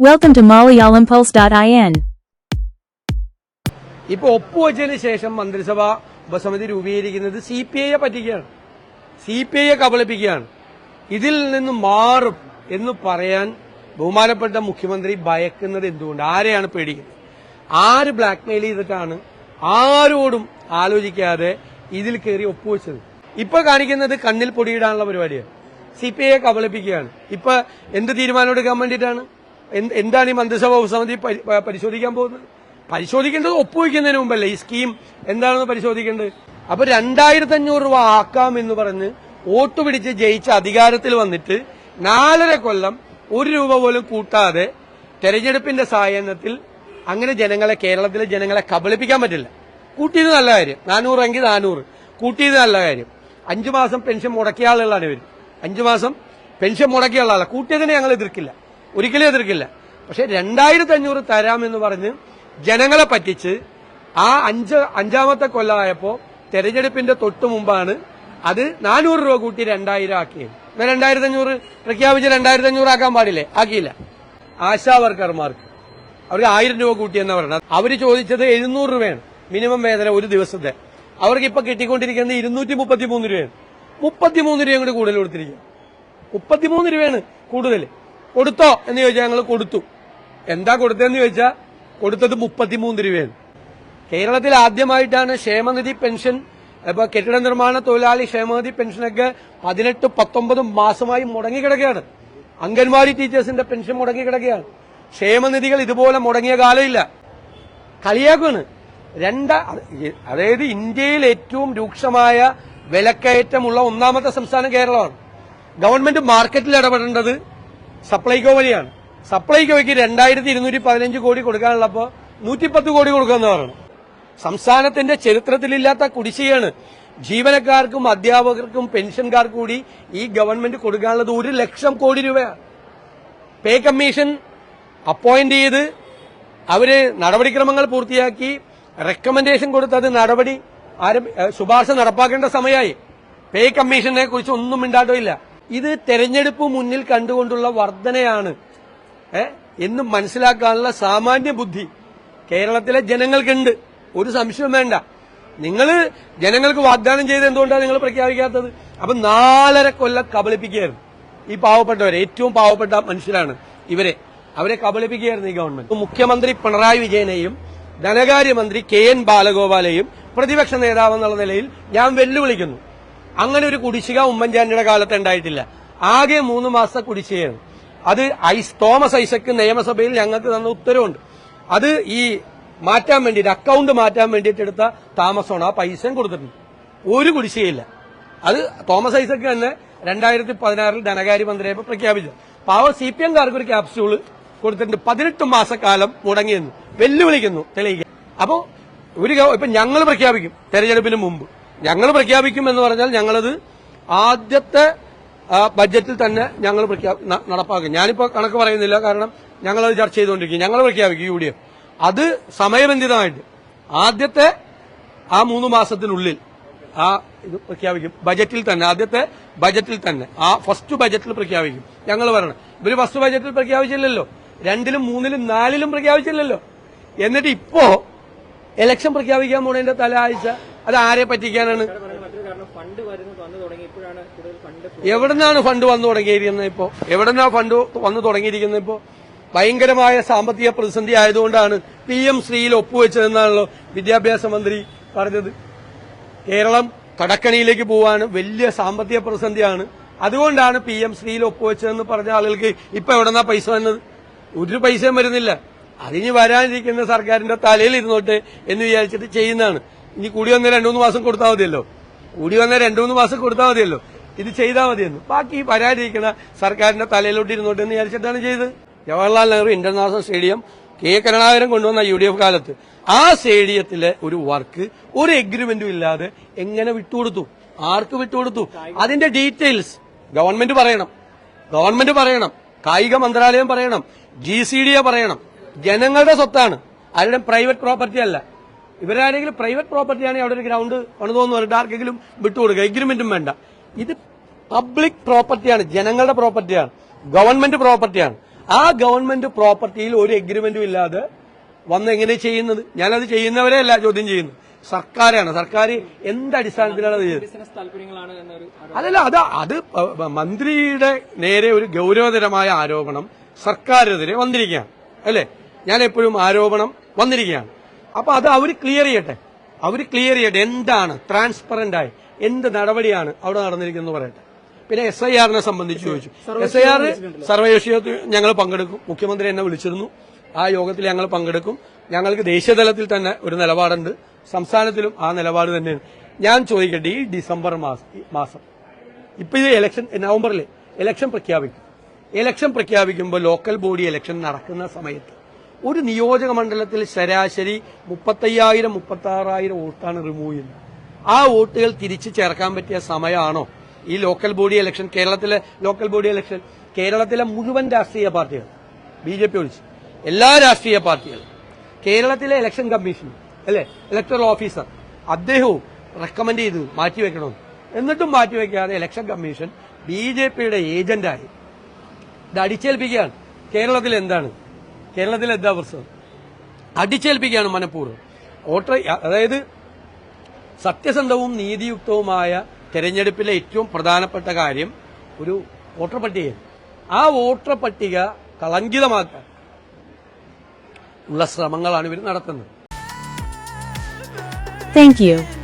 Welcome to MalayalamPulse.in. ഇപ്പൊ ഒപ്പുവെച്ചതിന് ശേഷം മന്ത്രിസഭ ഉപസമിതി രൂപീകരിക്കുന്നത് സി പി ഐയെ പറ്റിക്കുകയാണ് സി പി ഐയെ കബളിപ്പിക്കുകയാണ്. ഇതിൽ നിന്ന് മാറും എന്ന് പറയാൻ ബഹുമാനപ്പെട്ട മുഖ്യമന്ത്രി ഭയക്കുന്നത് എന്തുകൊണ്ട്? ആരെയാണ് പേടിക്കുന്നത്? ആര് ബ്ലാക്ക്മെയിൽ ചെയ്തിട്ടാണ് ആരോടും ആലോചിക്കാതെ ഇതിൽ കയറി ഒപ്പുവെച്ചത് ഇപ്പൊ കാണിക്കുന്നത് കണ്ണിൽ പൊടിയിടാനുള്ള പരിപാടിയാണ്. സി പി ഐയെ കബളിപ്പിക്കുകയാണ്. ഇപ്പൊ എന്ത് തീരുമാനം എടുക്കാൻ വേണ്ടിയിട്ടാണ്? എന്താണ് ഈ മന്ത്രിസഭ ഉപസമിതി പരിശോധിക്കാൻ പോകുന്നത്? പരിശോധിക്കേണ്ടത് ഒപ്പുവെക്കുന്നതിന് മുമ്പല്ലേ? ഈ സ്കീം എന്താണെന്ന് പരിശോധിക്കേണ്ടത്? അപ്പൊ രണ്ടായിരത്തി അഞ്ഞൂറ് രൂപ ആക്കാം എന്ന് പറഞ്ഞ് വോട്ട് പിടിച്ച് ജയിച്ച അധികാരത്തിൽ വന്നിട്ട് നാലര കൊല്ലം ഒരു രൂപ പോലും കൂട്ടാതെ തെരഞ്ഞെടുപ്പിന്റെ സായാഹ്നത്തിൽ അങ്ങനെ ജനങ്ങളെ കേരളത്തിലെ ജനങ്ങളെ കബളിപ്പിക്കാൻ പറ്റില്ല. കൂട്ടിയത് നല്ല കാര്യം. നാനൂറെങ്കിൽ നാനൂറ്. കൂട്ടിയത് നല്ല കാര്യം. അഞ്ചു മാസം പെൻഷൻ മുടക്കിയ ആളുകളാണ് ഇവർ അഞ്ചു മാസം പെൻഷൻ മുടക്കിയ ആളാണ് കൂട്ടിയതിനെ ഞങ്ങൾ എതിർക്കില്ല. ഒരിക്കലും എതിർക്കില്ല. പക്ഷെ രണ്ടായിരത്തി അഞ്ഞൂറ് തരാമെന്ന് പറഞ്ഞ് ജനങ്ങളെ പറ്റിച്ച് ആ അഞ്ച് അഞ്ചാമത്തെ കൊല്ലമായപ്പോ തെരഞ്ഞെടുപ്പിന്റെ തൊട്ടു മുമ്പാണ് അത് നാനൂറ് രൂപ കൂട്ടി രണ്ടായിരം ആക്കിയത്. എന്നാൽ രണ്ടായിരത്തി അഞ്ഞൂറ് പ്രഖ്യാപിച്ച് രണ്ടായിരത്തി അഞ്ഞൂറ് ആക്കാൻ പാടില്ലേ? ആക്കിയില്ല. ആശാ വർക്കർമാർക്ക്. അവർക്ക് ആയിരം രൂപ കൂട്ടിയെന്നാ പറഞ്ഞത്. അവർ ചോദിച്ചത് എഴുന്നൂറ് രൂപയാണ്. മിനിമം വേതനം ഒരു ദിവസത്തെ. അവർക്ക് ഇപ്പൊ കിട്ടിക്കൊണ്ടിരിക്കുന്നത് ഇരുന്നൂറ്റി മുപ്പത്തിമൂന്ന് രൂപയാണ്. മുപ്പത്തിമൂന്ന് രൂപയും കൂടി കൂടുതൽ കൊടുത്തിരിക്കുക മുപ്പത്തിമൂന്ന് രൂപയാണ് കൂടുതൽ കൊടുത്തോ എന്ന് ചോദിച്ചാൽ ഞങ്ങൾ കൊടുത്തു. എന്താ കൊടുത്തതെന്ന് ചോദിച്ചാൽ കൊടുത്തത് മുപ്പത്തിമൂന്ന് രൂപയാണ്. കേരളത്തിൽ ആദ്യമായിട്ടാണ് ക്ഷേമനിധി പെൻഷൻ ഇപ്പൊ കെട്ടിട നിർമ്മാണ തൊഴിലാളി ക്ഷേമനിധി പെൻഷനൊക്കെ പതിനെട്ട് പത്തൊമ്പത് മാസമായി മുടങ്ങിക്കിടക്കുകയാണ്. അംഗൻവാടി ടീച്ചേഴ്സിന്റെ പെൻഷൻ മുടങ്ങിക്കിടക്കുകയാണ്. ക്ഷേമനിധികൾ ഇതുപോലെ മുടങ്ങിയ കാലമില്ല കളിയാക്കുകയാണ് രണ്ട അതായത് ഇന്ത്യയിൽ ഏറ്റവും രൂക്ഷമായ വിലക്കയറ്റമുള്ള ഒന്നാമത്തെ സംസ്ഥാനം കേരളമാണ്. ഗവൺമെന്റ് മാർക്കറ്റിൽ ഇടപെടേണ്ടത് സപ്ലൈകോ വഴിയാണ്. സപ്ലൈകോയ്ക്ക് രണ്ടായിരത്തി ഇരുന്നൂറ്റി പതിനഞ്ച് കോടി കൊടുക്കാനുള്ളപ്പോ നൂറ്റിപ്പത്ത് കോടി കൊടുക്കാന്ന് പറയണം സംസ്ഥാനത്തിന്റെ ചരിത്രത്തിലില്ലാത്ത കുടിശ്ശികയാണ് ജീവനക്കാർക്കും അധ്യാപകർക്കും പെൻഷൻകാർക്കും കൂടി ഈ ഗവൺമെന്റ് കൊടുക്കാനുള്ളത് ഒരു ലക്ഷം കോടി രൂപയാണ്. പേ കമ്മീഷൻ അപ്പോയിന്റ് ചെയ്ത് അവർ നടപടിക്രമങ്ങൾ പൂർത്തിയാക്കി റെക്കമെൻഡേഷൻ കൊടുത്തത് നടപടി ശുപാർശ നടപ്പാക്കേണ്ട സമയമായി. പേ കമ്മീഷനെ കുറിച്ച് ഒന്നും മിണ്ടാട്ടില്ല ഇത് തെരഞ്ഞെടുപ്പ് മുന്നിൽ കണ്ടുകൊണ്ടുള്ള വർധനയാണ്. എന്ന് മനസ്സിലാക്കാനുള്ള സാമാന്യ ബുദ്ധി കേരളത്തിലെ ജനങ്ങൾക്കുണ്ട്. ഒരു സംശയം വേണ്ട. നിങ്ങൾ ജനങ്ങൾക്ക് വാഗ്ദാനം ചെയ്ത് എന്തുകൊണ്ടാണ് നിങ്ങൾ പ്രഖ്യാപിക്കാത്തത്? അപ്പൊ നാലര കൊല്ലം കബളിപ്പിക്കുകയായിരുന്നു. ഈ പാവപ്പെട്ടവരെ ഏറ്റവും പാവപ്പെട്ട മനുഷ്യരാണ് ഇവരെ. അവരെ കബളിപ്പിക്കുകയായിരുന്നു ഈ ഗവൺമെന്റ്. മുഖ്യമന്ത്രി പിണറായി വിജയനെയും ധനകാര്യമന്ത്രി കെ എൻ ബാലഗോപാലെയും പ്രതിപക്ഷ നേതാവെന്നുള്ള നിലയിൽ ഞാൻ വെല്ലുവിളിക്കുന്നു. അങ്ങനെ ഒരു കുടിശ്ശിക ഉമ്മൻചാണ്ടിയുടെ കാലത്ത് ഉണ്ടായിട്ടില്ല. ആകെ മൂന്ന് മാസത്തെ കുടിശ്ശികയാണ്. അത് ഐസ് തോമസ് ഐസക്ക് നിയമസഭയിൽ ഞങ്ങൾക്ക് തന്ന ഉത്തരവുണ്ട്. അത് ഈ മാറ്റാൻ വേണ്ടിയിട്ട് അക്കൗണ്ട് മാറ്റാൻ വേണ്ടിയിട്ട് എടുത്ത താമസമാണ്. ആ പൈസയും കൊടുത്തിട്ടുണ്ട്. ഒരു കുടിശ്ശികയില്ല. അത് തോമസ് ഐസക്ക് തന്നെ രണ്ടായിരത്തി പതിനാറിൽ ധനകാര്യ ധനകാര്യമന്ത്രിയെ പ്രഖ്യാപിച്ചു പാവ സി പി എംകാർക്ക് ഒരു ക്യാപ്സ്യൂൾ കൊടുത്തിട്ടുണ്ട്. പതിനെട്ട് മാസക്കാലം മുടങ്ങിയെന്ന്. വെല്ലുവിളിക്കുന്നു. തെളിയിക്കാൻ. അപ്പോ ഒരു ഇപ്പൊ ഞങ്ങൾ പ്രഖ്യാപിക്കും തെരഞ്ഞെടുപ്പിന് മുമ്പ്. ഞങ്ങൾ പ്രഖ്യാപിക്കും എന്ന് പറഞ്ഞാൽ ഞങ്ങളത് ആദ്യത്തെ ബജറ്റിൽ തന്നെ ഞങ്ങൾ നടപ്പാക്കും. ഞാനിപ്പോൾ കണക്ക് പറയുന്നില്ല കാരണം ഞങ്ങളത് ചർച്ച ചെയ്തുകൊണ്ടിരിക്കും ഞങ്ങൾ പ്രഖ്യാപിക്കും യു ഡി എഫ്. അത് സമയബന്ധിതമായിട്ട് ആദ്യത്തെ ആ മൂന്ന് മാസത്തിനുള്ളിൽ ആ ഇത് പ്രഖ്യാപിക്കും. ബജറ്റിൽ തന്നെ ആദ്യത്തെ ബജറ്റിൽ തന്നെ ആ ഫസ്റ്റ് ബജറ്റിൽ പ്രഖ്യാപിക്കും. ഞങ്ങൾ പറയണം. ഇവർ ഫസ്റ്റ് ബജറ്റിൽ പ്രഖ്യാപിച്ചില്ലല്ലോ. രണ്ടിലും മൂന്നിലും നാലിലും പ്രഖ്യാപിച്ചില്ലല്ലോ. എന്നിട്ട് ഇപ്പോ എലക്ഷൻ പ്രഖ്യാപിക്കാൻ പോണതിന്റെ തല അത് ആരെ പറ്റിക്കാനാണ്? എവിടുന്നാണ് ഫണ്ട് വന്നു തുടങ്ങിയിരിക്കുന്നത് ഇപ്പോ? എവിടുന്നാ ഫണ്ട് വന്നു തുടങ്ങിയിരിക്കുന്നത് ഇപ്പോ? ഭയങ്കരമായ സാമ്പത്തിക പ്രതിസന്ധി ആയതുകൊണ്ടാണ് പി എം ശ്രീയിൽ ഒപ്പുവെച്ചതെന്നാണല്ലോ വിദ്യാഭ്യാസ മന്ത്രി പറഞ്ഞത്. കേരളം കടക്കണിയിലേക്ക് പോവാണ് വലിയ സാമ്പത്തിക പ്രതിസന്ധിയാണ്. അതുകൊണ്ടാണ് പി എം ശ്രീയിൽ ഒപ്പുവെച്ചതെന്ന് പറഞ്ഞ ആളുകൾക്ക് ഇപ്പൊ എവിടെന്നാ പൈസ വന്നത്? ഒരു പൈസയും വരുന്നില്ല. അതിന് വരാനിരിക്കുന്ന സർക്കാരിന്റെ തലയിൽ ഇരുന്നോട്ടെ എന്ന് വിചാരിച്ചിട്ട് ചെയ്യുന്നതാണ്. ഇനി കൂടി വന്ന രണ്ടു മൂന്ന് മാസം കൊടുത്താൽ മതിയല്ലോ. കൂടി വന്ന രണ്ടു മൂന്ന് മാസം കൊടുത്താൽ മതിയല്ലോ. ഇത് ചെയ്താൽ മതിയെന്ന്. ബാക്കി വരാനിരിക്കുന്ന സർക്കാരിന്റെ തലയിലോട്ട് ഇരുന്നോട്ട് എന്ന് വിചാരിച്ചിട്ടാണ് ചെയ്തത്? Jawaharlal Nehru international stadium K Karunakaran കൊണ്ടുവന്ന യു ഡി എഫ് കാലത്ത്. ആ സ്റ്റേഡിയത്തിലെ ഒരു വർക്ക് ഒരു എഗ്രിമെന്റും ഇല്ലാതെ എങ്ങനെ വിട്ടുകൊടുത്തു? ആർക്ക് വിട്ടുകൊടുത്തു? അതിന്റെ ഡീറ്റെയിൽസ് ഗവൺമെന്റ് പറയണം. ഗവൺമെന്റ് പറയണം. കായിക മന്ത്രാലയം പറയണം. ജി സി ഡി എ പറയണം. ജനങ്ങളുടെ സ്വത്താണ്. ആരുടെ പ്രൈവറ്റ് പ്രോപ്പർട്ടി അല്ല. ഇവരാരെങ്കിലും പ്രൈവറ്റ് പ്രോപ്പർട്ടി ആണെങ്കിൽ അവിടെ ഒരു ഗ്രൗണ്ട് പണിതോന്ന് പറഞ്ഞിട്ട് ആർക്കെങ്കിലും വിട്ടുകൊടുക്കുക എഗ്രിമെന്റും വേണ്ട. ഇത് പബ്ലിക് പ്രോപ്പർട്ടിയാണ് ജനങ്ങളുടെ പ്രോപ്പർട്ടിയാണ് ഗവൺമെന്റ് പ്രോപ്പർട്ടിയാണ് ആ ഗവൺമെന്റ് പ്രോപ്പർട്ടിയിൽ ഒരു എഗ്രിമെന്റും ഇല്ലാതെ വന്ന് എങ്ങനെ ചെയ്യുന്നത്? ഞാനത് ചെയ്യുന്നവരെ അല്ല ചോദ്യം ചെയ്യുന്നത്. സർക്കാരാണ്. സർക്കാർ എന്ത് അടിസ്ഥാനത്തിലാണ് അത് ചെയ്തത്. അതല്ല അത് അത് മന്ത്രിയുടെ നേരെ ഒരു ഗൗരവതരമായ ആരോപണം സർക്കാരിനെതിരെ വന്നിരിക്കുകയാണ്. അല്ലേ? ഞാൻ എപ്പോഴും ആരോപണം വന്നിരിക്കുകയാണ്. അപ്പൊ അത് അവർ ക്ലിയർ ചെയ്യട്ടെ. അവർ ക്ലിയർ ചെയ്യട്ടെ. എന്താണ്? ട്രാൻസ്പെറന്റ് ആയി. എന്ത് നടപടിയാണ് അവിടെ നടന്നിരിക്കുന്നത് പറയട്ടെ. പിന്നെ എസ് ഐ ആറിനെ സംബന്ധിച്ച് ചോദിച്ചു. എസ് ഐ ആർ സർവകക്ഷി യോഗത്തിൽ ഞങ്ങൾ പങ്കെടുക്കും. മുഖ്യമന്ത്രി എന്നെ വിളിച്ചിരുന്നു. ആ യോഗത്തിൽ ഞങ്ങൾ പങ്കെടുക്കും. ഞങ്ങൾക്ക് ദേശീയതലത്തിൽ തന്നെ ഒരു നിലപാടുണ്ട്. സംസ്ഥാനത്തിലും ആ നിലപാട് തന്നെയാണ്. ഞാൻ ചോദിക്കട്ടെ ഈ ഡിസംബർ മാസം മാസം. ഇപ്പൊ ഇത് ഇലക്ഷൻ നവംബറിൽ ഇലക്ഷൻ പ്രഖ്യാപിക്കും. ഇലക്ഷൻ പ്രഖ്യാപിക്കുമ്പോൾ ലോക്കൽ ബോഡി ഇലക്ഷൻ നടക്കുന്ന സമയത്ത് ഒരു നിയോജക മണ്ഡലത്തിൽ ശരാശരി മുപ്പത്തയ്യായിരം മുപ്പത്തി ആറായിരം വോട്ടാണ് റിമൂവ് ചെയ്യുന്നത്. ആ വോട്ടുകൾ തിരിച്ചു ചേർക്കാൻ പറ്റിയ സമയമാണോ? ഈ ലോക്കൽ ബോഡി ഇലക്ഷൻ കേരളത്തിലെ ലോക്കൽ ബോഡി ഇലക്ഷൻ കേരളത്തിലെ മുഴുവൻ രാഷ്ട്രീയ പാർട്ടികൾ ബി ജെ പി ഒഴിച്ച് എല്ലാ രാഷ്ട്രീയ പാർട്ടികളും കേരളത്തിലെ ഇലക്ഷൻ കമ്മീഷൻ അല്ലെ ഇലക്ടറൽ ഓഫീസർ അദ്ദേഹവും റെക്കമെൻഡ് ചെയ്തു മാറ്റിവെക്കണമെന്ന്. എന്നിട്ടും മാറ്റിവെക്കാതെ ഇലക്ഷൻ കമ്മീഷൻ ബി ജെ പിയുടെ ഏജന്റായി ഇത് അടിച്ചേൽപ്പിക്കുകയാണ്. കേരളത്തിൽ എന്താണ്? കേരളത്തിൽ എന്താ പ്രശ്നം? അടിച്ചേൽപ്പിക്കുകയാണ് മനഃപൂർവം. വോട്ടർ അതായത് സത്യസന്ധവും നീതിയുക്തവുമായ തെരഞ്ഞെടുപ്പിലെ ഏറ്റവും പ്രധാനപ്പെട്ട കാര്യം ഒരു വോട്ടർ പട്ടിക ആ വോട്ടർ പട്ടിക കളങ്കിതമാക്കാൻ ഉള്ള ശ്രമങ്ങളാണ് ഇവർ നടത്തുന്നത്. Thank you.